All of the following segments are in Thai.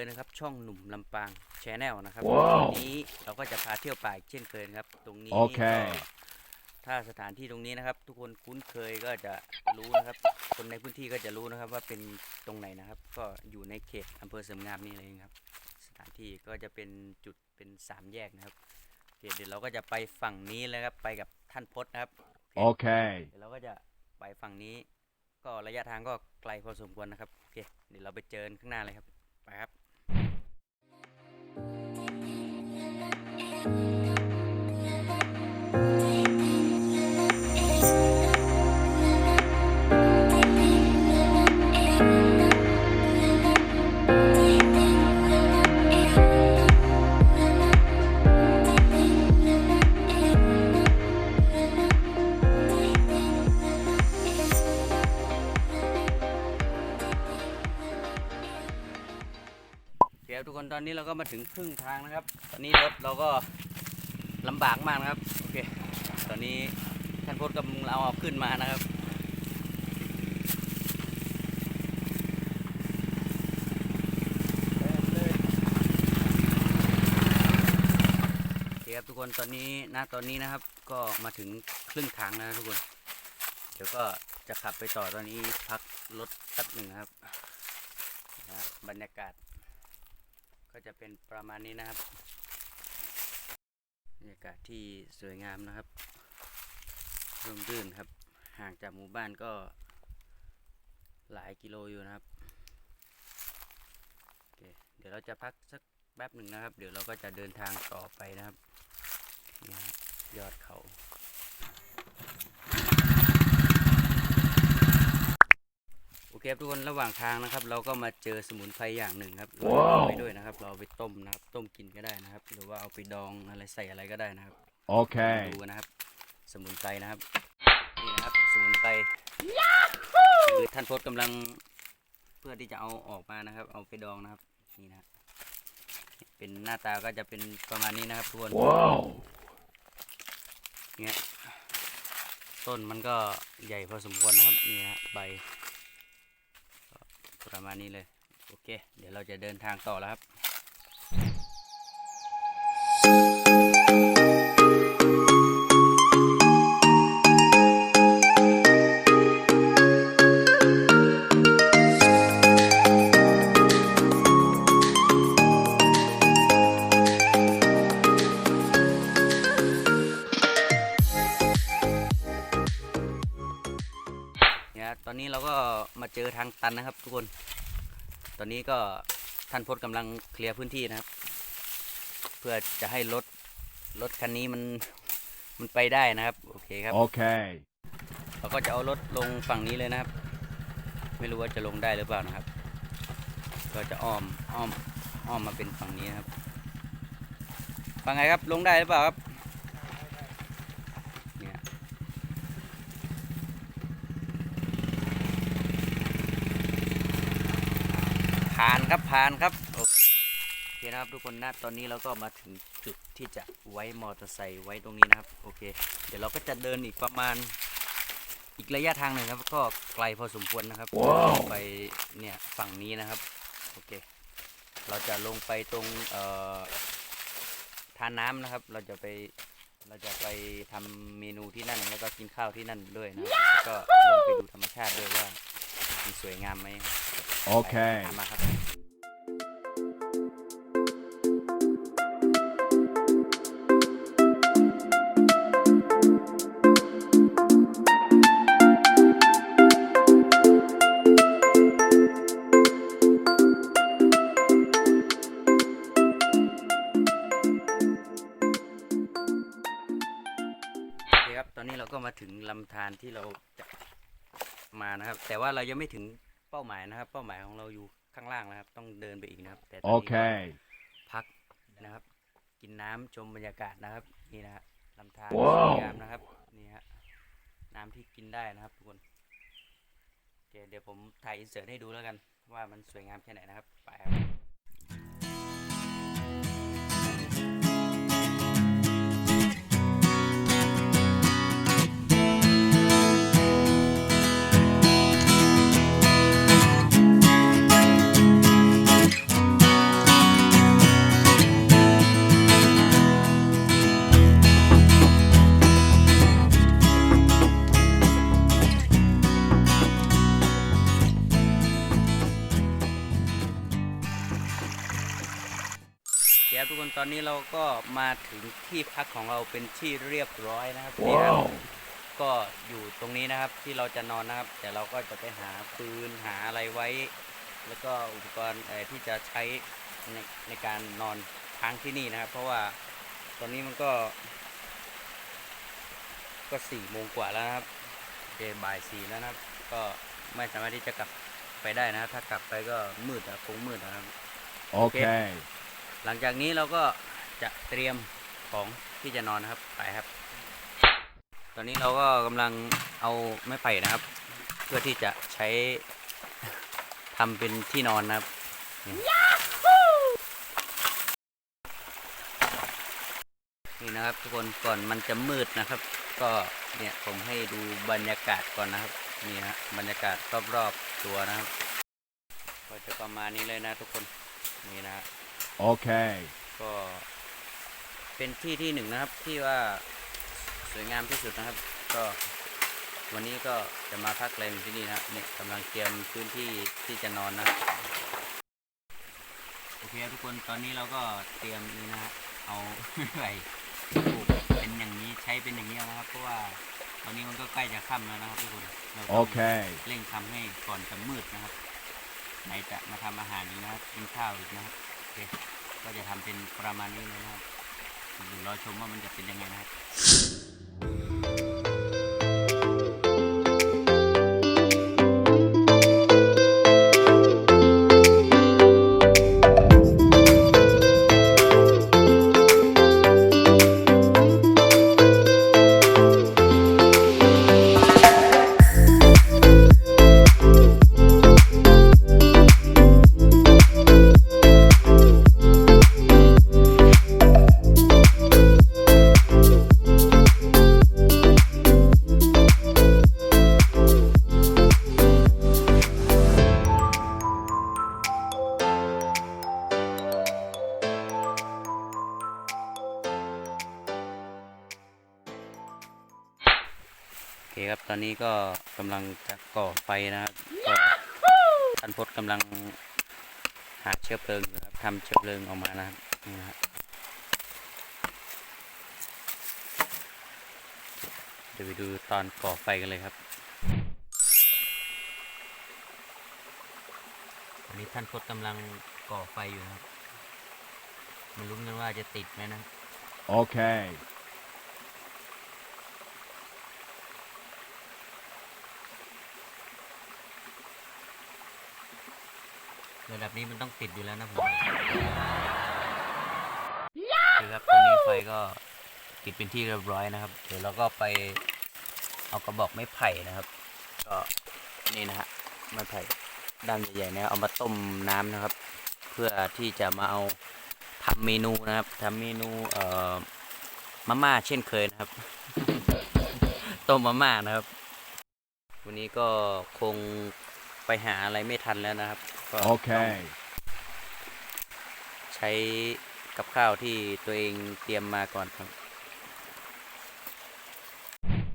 ยนะครับ ช่องหนุ่มลำปางชแนลนะครับว้าววันนี้เราก็จะพาเที่ยวป่าอีกเช่นเคยนะครับ ตรงนี้โอเคก็ถ้าสถานที่ตรงนี้นะครับ ทุกคนคุ้นเคยก็จะรู้นะครับ คนในพื้นที่ก็จะรู้นะครับ ว่าเป็นตรงไหนนะครับ ก็อยู่ในเขตอำเภอเสริมงามนี่เองครับ สถานที่ก็จะเป็นจุดเป็นสามแยกนะครับโอเคเดี๋ยวเราก็จะไปฝั่งนี้เลยครับ ไปกับท่านพจน์นะครับ Okay. เดี๋ยวเราก็จะไปฝั่งนี้ ก็ระยะทางก็ไกลพอสมควรนะครับ โอเค เดี๋ยวเราไปเจอกันข้างหน้าเลยครับ ไปครับ โครับทุกคนตอนนี้เราก็มาถึงครึ่งทางนะครับ ตอนนี้รถเราก็ลำบากมากนะครับโอเคตอนนี้ท่านพจน์กำลังเอาขึ้นมานะครับโอเคครับทุกคนตอนนี้ณตอนนี้นะครับ ก็มาถึงครึ่งทางแล้วทุกคน เดี๋ยวก็จะขับไปต่อตอนนี้พักรถแป๊บหนึ่งนะครับนะบรรยากาศ ก็จะเป็นประมาณนี้นะครับบรรยากาศที่สวยงามนะครับร่มรื่นครับ ห่างจากหมู่บ้านก็หลายกิโลอยู่นะครับโอเคเดี๋ยวเราจะพักสักแป๊บหนึ่งนะครับ เดี๋ยวเราก็จะเดินทางต่อไปนะครับนี่ครับยอดเขา โอ เคครับทุกคนระหว่างทางนะครับ เราก็มาเจอสมุนไพรอย่างหนึ่งครับเราว้าวเอาไปด้วยนะครับ เราเอาไปต้มนะครับ ต้มกินก็ได้นะครับ หรือว่าเอาไปดองอะไรใส่อะไรก็ได้นะครับ Okay. ดูกันนะครับ สมุนไพรนะครับนี่นะครับสมุนไพรคือท่านพจน์กำลังเพื่อที่จะเอาออกมานะครับ เอาไปดองนะครับนี่นะครับเป็นหน้าตาก็จะเป็นประมาณนี้นะครับทุกคน Wow. เนี่ยต้นมันก็ใหญ่พอสมควรนะครับนี่นะใบก็ ประมาณนี้เลย โอเค เดี๋ยวเราจะเดินทางต่อแล้วครับ อนนี้เราก็มาเจอทางตันนะครับ ทุกคน ตอนนี้ก็ท่านพจน์กำลังเคลียร์พื้นที่นะครับ เพื่อจะให้รถรถคันนี้มันมันไปได้นะครับ โอเคครับ Okay. เราก็จะเอารถลงฝั่งนี้เลยนะครับ ไม่รู้ว่าจะลงได้หรือเปล่านะครับ ก็จะอ้อมอ้อมอ้อมมาเป็นฝั่งนี้นะครับฟังไงครับ ลงได้หรือเปล่าครับเนี่ย ผ่านครับผ่านครับโอเคนะครับทุกคนนะตอนนี้เราก็มาถึงจุดที่จะไว้มอเตอร์ไซค์ไว้ตรงนี้นะครับโอเค เดี๋ยวเราก็จะเดินอีกประมาณอีกระยะทางหนึ่งครับก็ไกลพอสมควรนะครับว้าวไปเนี่ยฝั่งนี้นะครับโอเค เราจะลงไปตรงเอ่อทานน้ำนะครับ เราจะไปเราจะไปทำเมนูที่นั่นแล้วก็กินข้าวที่นั่นด้วยนะก็ลงไปดูธรรมชาติด้วยว่ามันสวยงามไหม โอเค ตามมาครับ โอเคครับ ตอนนี้เราก็มาถึงลำธารที่เราจะมานะครับ แต่ว่าเรายังไม่ถึง เป้าหมายนะครับ เป้าหมายของเราอยู่ข้างล่างนะครับ ต้องเดินไปอีกนะครับแต่ตอนนี้ก็ Okay. พักนะครับ กินน้ำชมบรรยากาศนะครับ นี่นะฮะลำธารว้าว สวยงามนะครับนี่ฮะน้ำที่กินได้นะครับทุกคนโอเคเดี๋ยวผมถ่ายอินเสิร์ตให้ดูแล้วกัน ว่ามันสวยงามแค่ไหนนะครับไปครับ นตอนนี้เราก็มาถึงที่พักของเราเป็นที่เรียบร้อยนะครับนี่ครับ Wow. ก็อยู่ตรงนี้นะครับที่เราจะนอนนะครับ แต่เราก็จะไปหาปืนหาอะไรไว้ แล้วก็อุปกรณ์เอ่อที่จะใช้ในในการนอนค้างที่นี่นะครับ เพราะว่าตอนนี้มันก็ ก็สี่โมงกว่าแล้วนะครับโอเคบ่ายสี่แล้วนะครับ ก็ไม่สามารถที่จะกลับไปได้นะครับถ้ากลับไปก็มืดอะคงมืดนะครับ Okay. หลังจากนี้เราก็จะเตรียมของที่จะนอนนะครับไปครับ ตอนนี้เราก็กำลังเอาไม้ไผ่นะครับ เพื่อที่จะใช้ทำเป็นที่นอนนะครับนี่นะครับทุกคนก่อนมันจะมืดนะครับ ก็เนี่ยผมให้ดูบรรยากาศก่อนนะครับนี่ฮะบรรยากาศรอบๆตัวนะครับ ก็จะประมาณนี้เลยนะทุกคนนี่นะฮะ Okay. ก็เป็นที่ที่หนึ่งนะครับที่ว่าสวยงามที่สุดนะครับ ก็วันนี้ก็จะมาพักแรมอยู่ที่นี่นะครับเนี่ยกำลังเตรียมพื้นที่ที่จะนอนนะครับโอเคครับทุกคนตอนนี้เราก็เตรียมนี่นะฮะเอาไว้ปลูกเป็นอย่างนี้ใช้เป็นอย่างนี้แล้วนะครับ เพราะว่าตอนนี้มันก็ใกล้จะค่ำแล้วนะครับทุกคนเราต้อง Okay. เร่งทำให้ก่อนจะมืดนะครับ ไหนจะมาทำอาหารอีกนะครับกินข้าวอีกนะครับโอ เคก็จะทำเป็นประมาณนี้นะครับเดี๋ยวรอชมว่ามันจะเป็นยังไงนะครับ ก็กำลังจะก่อไฟนะครับก็ท่านพจน์กำลังหาเชื้อเพลิงอยู่นะครับทำเชื้อเพลิงออกมานะครับนี่นะครับเดี๋ยวไปดูตอนก่อไฟกันเลยครับตอนนี้ท่านพจน์กำลังก่อไฟอยู่นะครับไม่รู้เหมือนกันว่าจะติดไหมนะ Okay. ระดับนี้มันต้องติดอยู่แล้วนะผมว่าคือครับตอนนี้ไฟก็ติดเป็นที่เรียบร้อยนะครับ เดี๋ยวเราก็ไปเอากระบอกไม้ไผ่นะครับ ก็นี่นะฮะไม้ไผ่ด้ามใหญ่ๆนะเอามาต้มน้ำนะครับ เพื่อที่จะมาเอาทำเมนูนะครับทำเมนูเอ่อมาม่าเช่นเคยนะครับ ต้มมาม่านะครับ วันนี้ก็คงไปหาอะไรไม่ทันแล้วนะครับ ก็ต้อง Okay. ใช้กับข้าวที่ตัวเองเตรียมมาก่อนครับ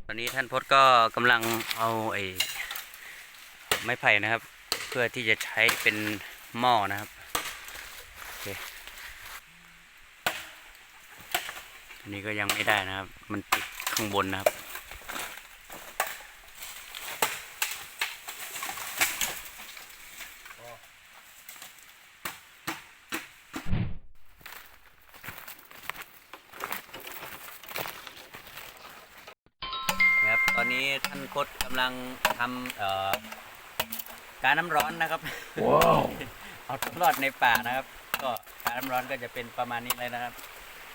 ตอนนี้ท่านพจน์ก็กำลังเอาไอ้ไม้ไผ่นะครับ เพื่อที่จะใช้เป็นหม้อนะครับโอเคอันนี้ก็ยังไม่ได้นะครับ มันติดข้างบนนะครับนะครับตอนนี้ ท่านคดกำลังทำเอ่อการน้ำร้อนนะครับ Wow. เอาตัวรอดในป่านะครับ ก็การน้ำร้อนก็จะเป็นประมาณนี้เลยนะครับ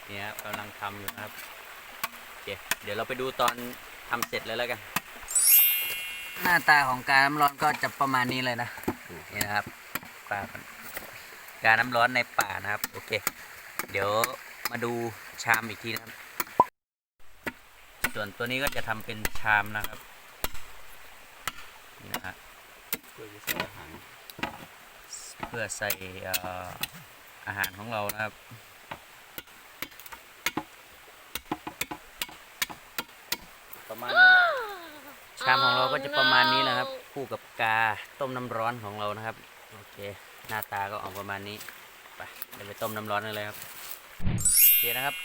เนี่ยครับกำลังทำอยู่นะครับโอเคเดี๋ยวเราไปดูตอนทำเสร็จเลยแล้วกัน หน้าตาของการน้ำร้อนก็จะประมาณนี้เลยนะนี่นะครับป่าการน้ำร้อนในป่านะครับ โอเค เดี๋ยวมาดูชามอีกทีนะครับ ส่วนตัวนี้ก็จะทำเป็นชามนะครับ นี่นะฮะเพื่อใส่อาหารเพื่อใส่เอ่ออาหารของเรานะครับประมาณนี้ชามของเราก็จะประมาณนี้นะครับ คู่กับกาต้มน้ำร้อนของเรานะครับ โอเค หน้าตาก็ออกประมาณนี้ ไปเดี๋ยวไปต้มน้ำร้อนกันเลยครับ โอเคนะครับ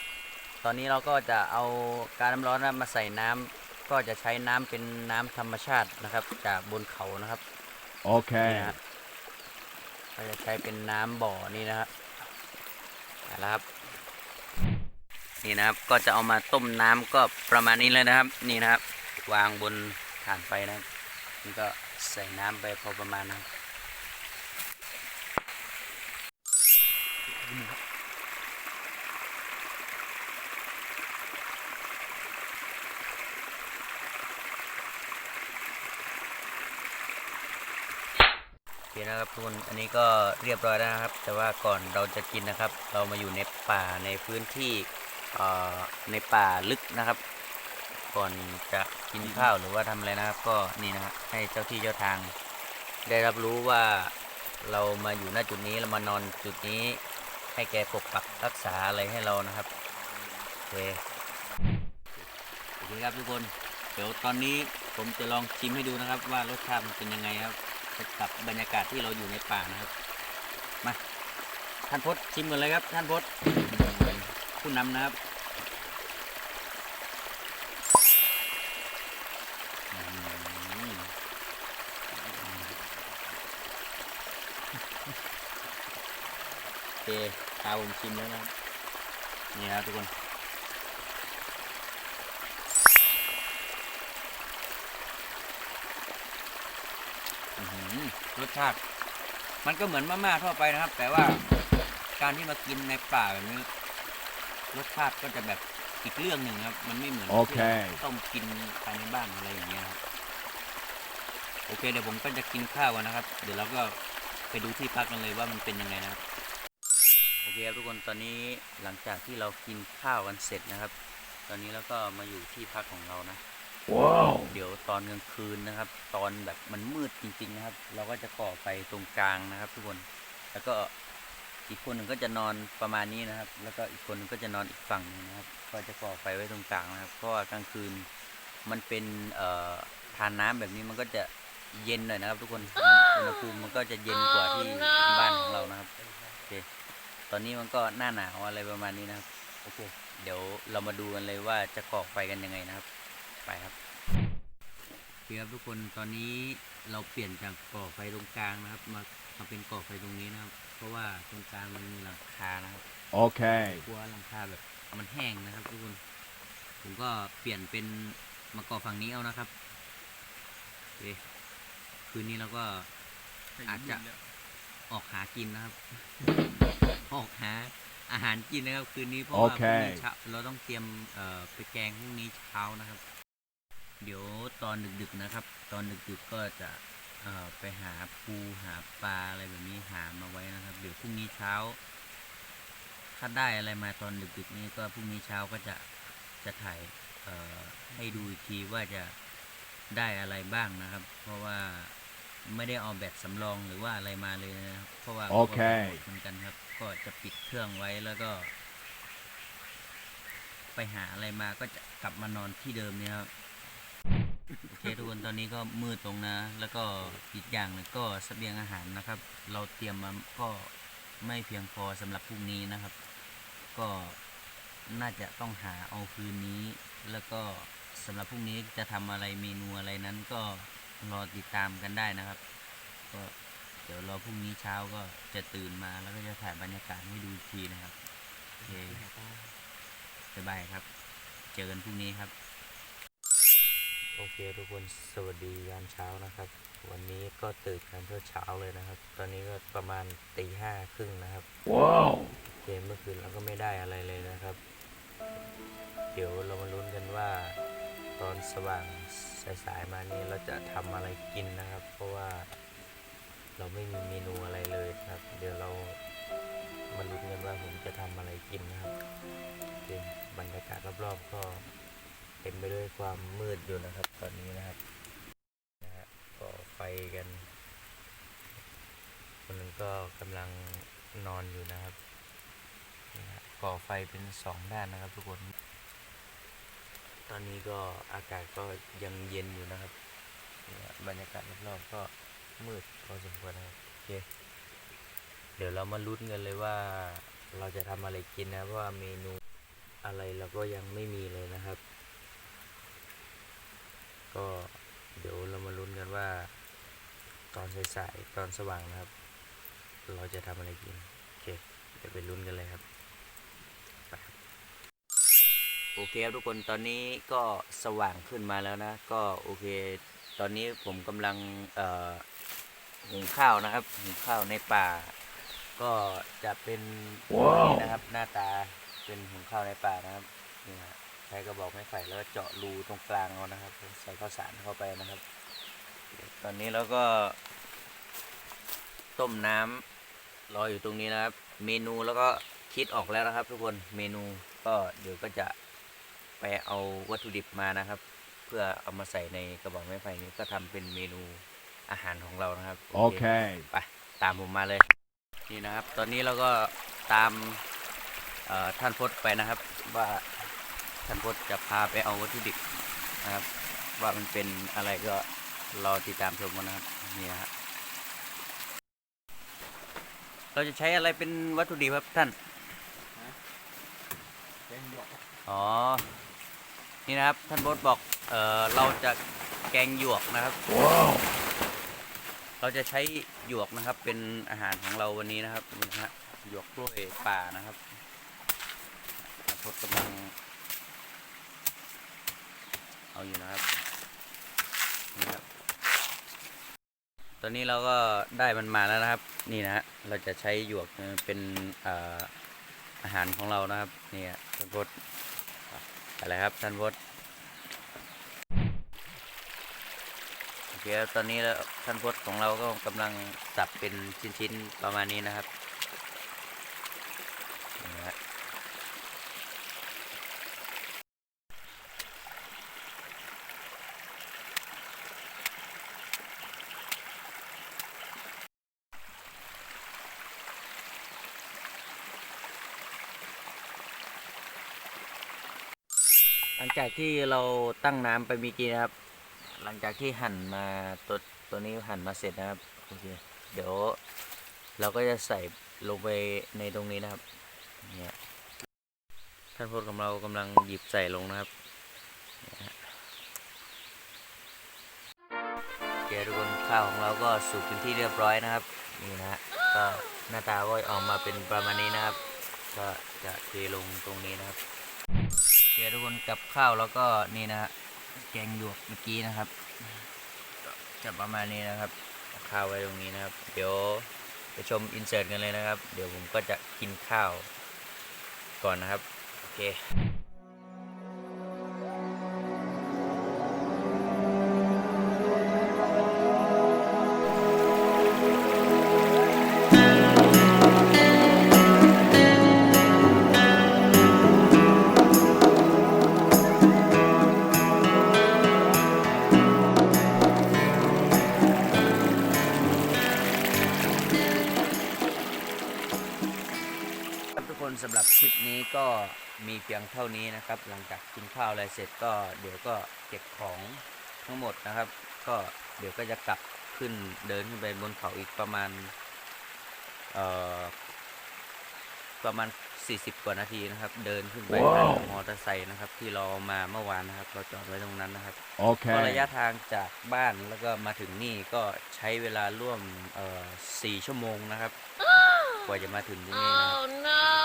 ตอนนี้เราก็จะเอาการน้ำร้อนนะมาใส่น้ำก็จะใช้น้ำเป็นน้ำธรรมชาตินะครับ จากบนเขานะครับนี่ Okay. นะฮะก็จะใช้เป็นน้ำบ่อนี่นะครับเอาละครับ นี่นะครับก็จะเอามาต้มน้ำก็ประมาณนี้เลยนะครับ นี่นะครับ วางบนถ่านไฟนะครับนี่ก็ใส่น้ำไปพอประมาณนะครับ นะครับทุกคนอันนี้ก็เรียบร้อยแล้วนะครับ แต่ว่าก่อนเราจะกินนะครับ เรามาอยู่ในป่าในพื้นที่ในป่าลึกนะครับ ก่อนจะกินข้าวหรือว่าทำอะไรนะครับ ก็นี่นะครับให้เจ้าที่เจ้าทาง ได้รับรู้ว่าเรามาอยู่ณจุดนี้เรามานอนจุดนี้ ให้แกปกปักรักษาอะไรให้เรานะครับโอเคโอเคครับทุกคน เดี๋ยวตอนนี้ผมจะลองชิมให้ดูนะครับ ว่ารสชาติมันเป็นยังไงครับ กับบรรยากาศที่เราอยู่ในป่านะครับ มา ท่านพศชิมกันเลยครับ ท่านพศผู้นำนะครับโอเคตาผมชิมแล้วนะครับนี่ครับทุกคน อื้อหือรสชาติ มันก็เหมือนมาม่าทั่วไปนะครับ แต่ว่าการที่มากินในป่าแบบนี้รสชาติก็จะแบบอีกเรื่องหนึ่งครับ มันไม่เหมือนโอเค ที่ต้มกินภายในบ้านอะไรอย่างเงี้ยครับโอเค เดี๋ยวผมก็จะกินข้าวกันนะครับ เดี๋ยวเราก็ไปดูที่พักกันเลยว่ามันเป็นยังไงนะครับ โอเคครับทุกคนตอนนี้หลังจากที่เรากินข้าวกันเสร็จนะครับ ตอนนี้เราก็มาอยู่ที่พักของเรานะ Whoa. เดี๋ยวตอนกลางคืนนะครับ ตอนแบบมันมืดจริง ๆ นะครับ เราก็จะก่อไฟตรงกลางนะครับ ทุกคนแล้วก็อีกคนหนึ่งก็จะนอนประมาณนี้นะครับ แล้วก็อีกคนหนึงก็จะนอนอีกฝั่งหนึงนะครับ ก็จะก่อไฟไว้ตรงกลางนะครับเพราะว่ากลางคืนมันเป็นเอ่อทานน้ำแบบนี้มันก็จะเย็นหน่อยนะครับ ทุกคนอุณหภูมิมันก็จะเย็นกว่าที่บ้านของเรานะครับโอเคตอนนี้มันก็หน้าหนาวอะไรประมาณนี้นะครับโอเคเดี๋ยวเรามาดูกันเลยว่าจะก่อไฟกันยังไงนะครับ ไปครับโอเคครับทุกคนตอนนี้เราเปลี่ยนจากก่อไฟตรงกลางนะครับ มามาเป็นก่อไฟตรงนี้นะครับ เพราะว่าตรงกลางมันมีหลังคานะครับ Okay. กลัวหลังคาแบบมันแห้งนะครับทุกคนผมก็เปลี่ยนเป็นมาก่อฝั่งนี้เอานะครับโอเคคืนนี้เราก็อาจจะออกหากินนะครับ ออกหาอาหารกินนะครับ คืนนี้เพราะว่าพโอเครุ่งนี้เช้าเราต้องเตรียมเอ่อไปแกงพรุ่งนี้เช้านะครับ เดี๋ยวตอนดึกๆนะครับ ตอนดึกๆก็จะเอ่อไปหาปูหาปลาอะไรแบบนี้หามาไว้นะครับ เดี๋ยวพรุ่งนี้เช้า ถ้าได้อะไรมาตอนดึกๆนี้ก็พรุ่งนี้เช้าก็จะจะถ่ายเอ่อให้ดูอีกทีว่าจะได้อะไรบ้างนะครับ เพราะว่าไม่ได้เอาแบตสำรองหรือว่าอะไรมาเลยนะครับเพราะว่าโอเคกลัวแบตหมดเหมือนกันครับ ก็จะปิดเครื่องไว้แล้วก็ ไปหาอะไรมาก็จะกลับมานอนที่เดิมเนี่ยครับ โอเคทุกคนตอนนี้ก็มืดตรงนะ แล้วก็อีกอย่างหนึงก็เสบียงอาหารนะครับ เราเตรียมมาก็ไม่เพียงพอสำหรับพรุ่งนี้นะครับ ก็น่าจะต้องหาเอาคืนนี้ แล้วก็สำหรับพรุ่งนี้จะทำอะไรเมนูอะไรนั้นก็รอติดตามกันได้นะครับ ก็เดี๋ยวรอพรุ่งนี้เช้าก็จะตื่นมาแล้วก็จะถ่ายบรรยากาศให้ดูอีกทีนะครับโอเคบ๊ายบายครับ เจอกันพรุ่งนี้ครับ โอเคทุกคนสวัสดียามเช้านะครับ วันนี้ก็ตื่นกันเช้าๆเลยนะครับ ตอนนี้ก็ประมาณตีห้าครึ่งนะครับ Whoa. เกมเมื่อคืนเราก็ไม่ได้อะไรเลยนะครับ เดี๋ยวเรามาลุ้นกันว่า ตอนสว่างสายๆมานี้เราจะทำอะไรกินนะครับ เพราะว่าเราไม่มีเมนูอะไรเลยนะครับ เดี๋ยวเรามาลุ้นกันว่าผมจะทำอะไรกินนะครับโอเคบรรยากาศรอบๆก็เต็มไปด้วยความมืดอยู่นะครับ ตอนนี้นะครับนะฮะก็ไฟกัน คนนึงก็กำลังนอนอยู่นะครับนี่ฮะก่อไฟเป็นสองด้านนะครับทุกคน ตอนนี้ก็อากาศก็ยังเย็นอยู่นะครับนะบรรยากาศรอบๆก็มืดพอสมควรนะครับโอเคเดี๋ยวเรามาลุ้นกันเลยว่าเราจะทำอะไรกินนะเพราะว่าเมนูอะไรเราก็ยังไม่มีเลยนะครับ ก็เดี๋ยวเรามาลุ้นกันว่า ตอนสายๆตอนสว่างนะครับ เราจะทำอะไรกินโอเคเดี๋ยวไปลุ้นกันเลยครับไปครับโอเคครับทุกคนตอนนี้ก็สว่างขึ้นมาแล้วนะ ก็โอเค ตอนนี้ผมกำลังเอ่อหุงข้าวนะครับหุงข้าวในป่า ก็จะเป็นว้าวนี่นะครับ หน้าตาเป็นหุงข้าวในป่านะครับนี่ฮะ ใช้กระบอกไม้ไผ่แล้วก็เจาะรูตรงกลางเอานะครับ ใส่ข้าวสารเข้าไปนะครับ ตอนนี้เราก็ ต้มน้ำรออยู่ตรงนี้นะครับ เมนูแล้วก็คิดออกแล้วนะครับ ทุกคนเมนูก็เดี๋ยวก็จะไปเอาวัตถุดิบมานะครับ เพื่อเอามาใส่ในกระบอกไม้ไผ่นี้ก็ทำเป็นเมนูอาหารของเรานะครับ Okay. ไปตามผมมาเลยนี่นะครับ ตอนนี้เราก็ตามเอ่อท่านพจน์ไปนะครับว่า ท่านพจน์จะพาไปเอาวัตถุดิบนะครับ ว่ามันเป็นอะไรก็รอติดตามชมกันนะครับนี่นะฮะเราจะใช้อะไรเป็นวัตถุดิบครับท่านอ๋อ นี่นะครับ ท่านพจน์บอก เออเราจะแกงหยวกนะครับ Wow. เราจะใช้หยวกนะครับ เป็นอาหารของเราวันนี้นะครับนี่นะฮะหยวกกล้วยป่านะครับอาพดกำลัง เอาอยู่นะครับนี่ครับ ตอนนี้เราก็ได้มันมาแล้วนะครับ นี่นะฮะเราจะใช้หยวกเป็นออาหารของเรานะครับนี่ท่านพดอะไรครับท่านพดโอเคตอนนี้แล้วท่านพจน์ของเราก็กำลังสับเป็นชิ้นๆประมาณนี้นะครับ หลังจากที่เราตั้งน้ำไปเมีกี้นะครับ หลังจากที่หั่นมาตัวตัวนี้หั่นมาเสร็จนะครับโอเคเดี๋ยวเราก็จะใส่ลงไปในตรงนี้นะครับเนี่ยท่านพจน์ของเรากำลังหยิบใส่ลงนะครับเนี่ยฮะโอเคทุกคนข้าวของเราก็สุกเป็นที่เรียบร้อยนะครับนี่นะฮะก็หน้าตาก็ออกมาเป็นประมาณนี้นะครับ ก็จะเทลงตรงนี้นะครับ เคทุกคนกับข้าวแล้วก็นี่นะฮะแกงหยวกเมื่อกี้นะครับจะประมาณนี้นะครับข้าวไว้ตรงนี้นะครับ เดี๋ยวไปชมอินเสิร์ตกันเลยนะครับ เดี๋ยวผมก็จะกินข้าวก่อนนะครับ โอเค ครับทุกคนสำหรับคลิปนี้ก็มีเพียงเท่านี้นะครับ หลังจากกินข้าวอะไรเสร็จก็เดี๋ยวก็เก็บของทั้งหมดนะครับ ก็เดี๋ยวก็จะกลับขึ้นเดินขึ้นไปบนเขาอีกประมาณเอ่อประมาณ 40 กว่านาทีนะครับ เดินขึ้นไปว้าวทางมอเตอร์ไซค์นะครับ ที่เราเอามาเมื่อวานนะครับ เราจอดไว้ตรงนั้นนะครับก็ระยะ Okay. ทางจากบ้านแล้วก็มาถึงนี่ก็ใช้เวลาร่วมเอ่อสี่ชั่วโมงนะครับ กว่าจะมาถึงตรงนี้นะครับ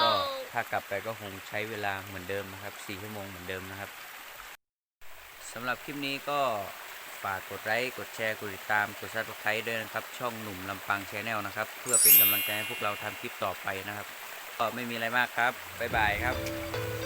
ก็ถ้ากลับไปก็คงใช้เวลาเหมือนเดิมนะครับสี่ชั่วโมงเหมือนเดิมนะครับสำหรับคลิปนี้ก็ฝากกดไลค์กดแชร์กดติดตามกดซับสไครต์ด้วยนะครับ ช่องหนุ่มลำปังชแนลนะครับ เพื่อเป็นกำลังใจให้พวกเราทำคลิปต่อไปนะครับ ก็ไม่มีอะไรมากครับ บ๊ายบายครับ